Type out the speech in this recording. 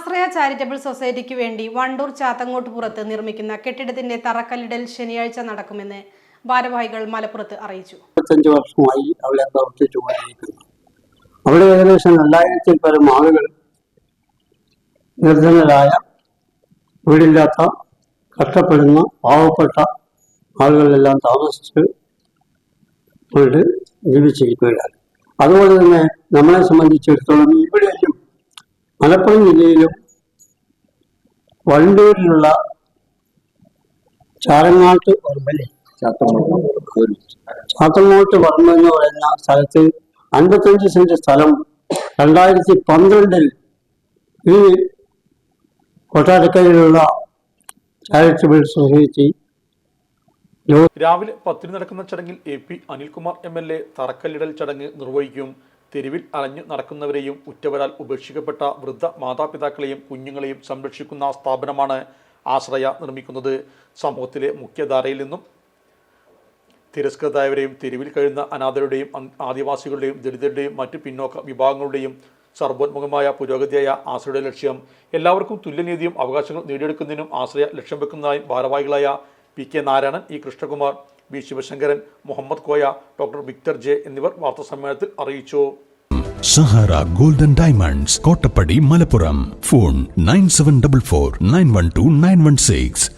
ആശ്രയ charitable സൊസൈറ്റിക്ക് വേണ്ടി വണ്ടൂർ ചാത്തങ്ങോട്ട് പുറത്ത് നിർമ്മിക്കുന്ന കെട്ടിടത്തിന്റെ തറക്കല്ലിടൽ ശനിയാഴ്ച നടക്കുമെന്ന് ഭാരവാഹികൾ മലപ്പുറത്ത് അറിയിച്ചു. വർഷമായി അവിടെ പ്രവർത്തിച്ചു കൊണ്ടിരിക്കുന്നു അവിടെ ഏകദേശം രണ്ടായിരത്തിൽ പരം ആളുകൾ നിർധനരായ വീടില്ലാത്ത കഷ്ടപ്പെടുന്ന പാവപ്പെട്ട ആളുകളെല്ലാം താമസിച്ച് കൊണ്ട് ജീവിച്ചിരിക്കുകയാണ്. അതുപോലെ തന്നെ നമ്മളെ സംബന്ധിച്ചിടത്തോളം ഇവിടെയും മലപ്പുറം ജില്ലയിലും വണ്ടൂരിലുള്ള ചാരങ്ങാട്ട് പറമ്പല്ലേ? ചാത്തങ്ങോട്ട് പറമ്പ് എന്ന് പറയുന്ന സ്ഥലത്ത് അൻപത്തഞ്ച് സെന്റ് സ്ഥലം രണ്ടായിരത്തി പന്ത്രണ്ടിൽ ഈ കൊട്ടാരക്കരയിലുള്ള ചാരിറ്റബിൾ സൊസൈറ്റി രാവിലെ പത്തിന് നടക്കുന്ന ചടങ്ങിൽ A P Anilkumar M L A തറക്കല്ലിടൽ ചടങ്ങ് നിർവഹിക്കും. തെരുവിൽ അലഞ്ഞു നടക്കുന്നവരെയും ഉറ്റവരാൽ ഉപേക്ഷിക്കപ്പെട്ട വൃദ്ധ മാതാപിതാക്കളെയും കുഞ്ഞുങ്ങളെയും സംരക്ഷിക്കുന്ന സ്ഥാപനമാണ് ആശ്രയ നിർമ്മിക്കുന്നത്. സമൂഹത്തിലെ മുഖ്യധാരയിൽ നിന്നും തിരസ്കൃതായവരെയും തെരുവിൽ കഴിയുന്ന അനാഥരുടെയും ആദിവാസികളുടെയും ദളിതരുടെയും മറ്റ് പിന്നോക്ക വിഭാഗങ്ങളുടെയും സർവോന്മുഖമായ പുരോഗതിയായ ആശ്രയുടെ ലക്ഷ്യം. എല്ലാവർക്കും തുല്യനീതിയും അവകാശങ്ങളും നേടിയെടുക്കുന്നതിനും ആശ്രയ ലക്ഷ്യം വെക്കുന്നതായും ഭാരവാഹികളായ P K Narayanan E Krishnakumar B Sivasankaran Muhammad Koya doctor Victor J എന്നിവർ വാർത്താസമ്മേളനത്തിൽ അറിയിച്ചു. Sahara golden diamonds Kottappadi Malappuram. Phone nine seven double four nine one two nine one six.